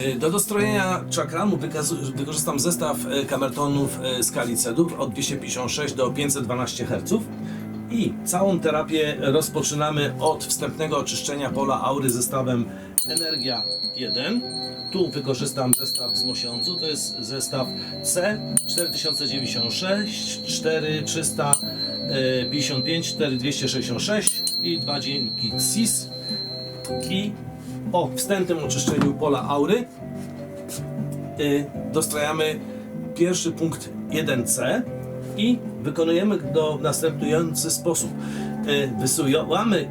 Y, Do dostrojenia czakramu wykorzystam zestaw e, kamertonów skali cedów od 256 do 512 Hz i całą terapię rozpoczynamy od wstępnego oczyszczenia pola aury zestawem Energia 1. Tu wykorzystam zestaw z mosiądzu, to jest zestaw C 4096, 4355, 4266 i dwa dzięki CIS i po wstępnym oczyszczeniu pola aury y, dostrajamy pierwszy punkt 1C i wykonujemy go w następujący sposób. Y, wysyłamy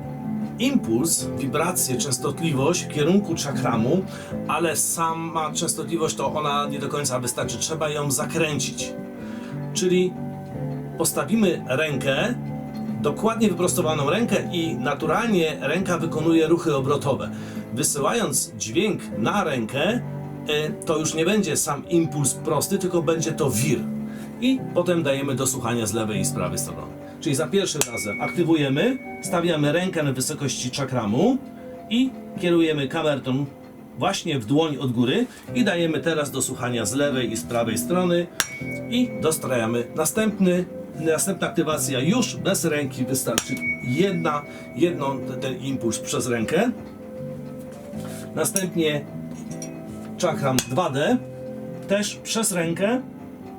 impuls, wibrację, częstotliwość w kierunku czakramu, ale sama częstotliwość to ona nie do końca wystarczy, trzeba ją zakręcić. Czyli postawimy rękę, dokładnie wyprostowaną rękę i naturalnie ręka wykonuje ruchy obrotowe. Wysyłając dźwięk na rękę, e, to już nie będzie sam impuls prosty, tylko będzie to wir. I potem dajemy do słuchania z lewej i z prawej strony. Czyli za pierwszym razem aktywujemy, stawiamy rękę na wysokości czakramu i kierujemy kamerton właśnie w dłoń od góry i dajemy teraz do słuchania z lewej i z prawej strony i dostrajamy następny następna aktywacja. Już bez ręki wystarczy jedna jedną ten impuls przez rękę. Następnie czakram 2D też przez rękę.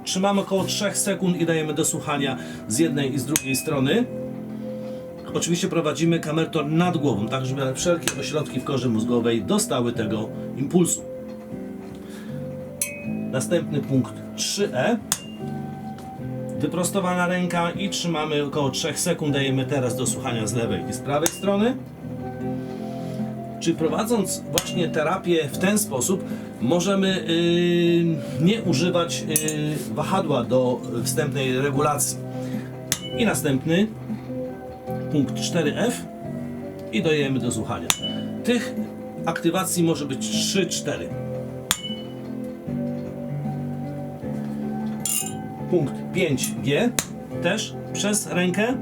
Trzymamy około 3 sekund i dajemy do słuchania z jednej i z drugiej strony. Oczywiście prowadzimy kamerton nad głową, tak żeby wszelkie ośrodki w korze mózgowej dostały tego impulsu. Następny punkt 3E. Wyprostowana ręka i trzymamy około 3 sekund. Dajemy teraz do słuchania z lewej i z prawej strony. Czy prowadząc właśnie terapię w ten sposób, możemy yy, nie używać yy, wahadła do wstępnej regulacji. I następny punkt 4F i dajemy do słuchania. Tych aktywacji może być 3-4. Punkt 5G też przez rękę.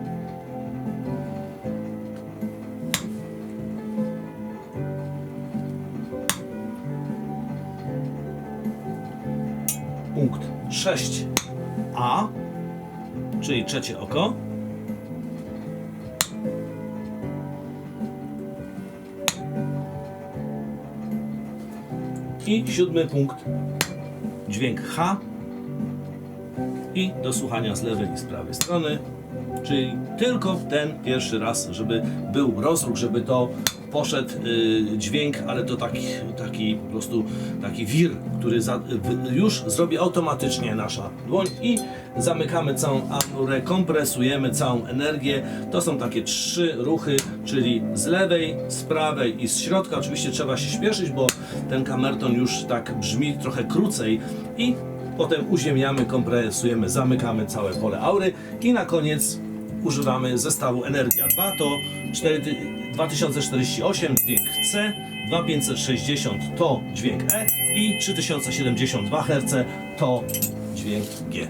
Punkt 6A, czyli trzecie oko. I siódmy punkt, dźwięk H i do słuchania z lewej i z prawej strony. Czyli tylko ten pierwszy raz, żeby był rozruch, żeby to poszedł y, dźwięk, ale to taki, taki po prostu taki wir, który za, wy, już zrobi automatycznie nasza dłoń i zamykamy całą aurę, kompresujemy całą energię. To są takie trzy ruchy, czyli z lewej, z prawej i z środka. Oczywiście trzeba się śpieszyć, bo ten kamerton już tak brzmi trochę krócej i Potem uziemiamy, kompresujemy, zamykamy całe pole aury i na koniec używamy zestawu Energia 2 to 4, 2048 dźwięk C, 2560 to dźwięk E i 3072 Hz to dźwięk G.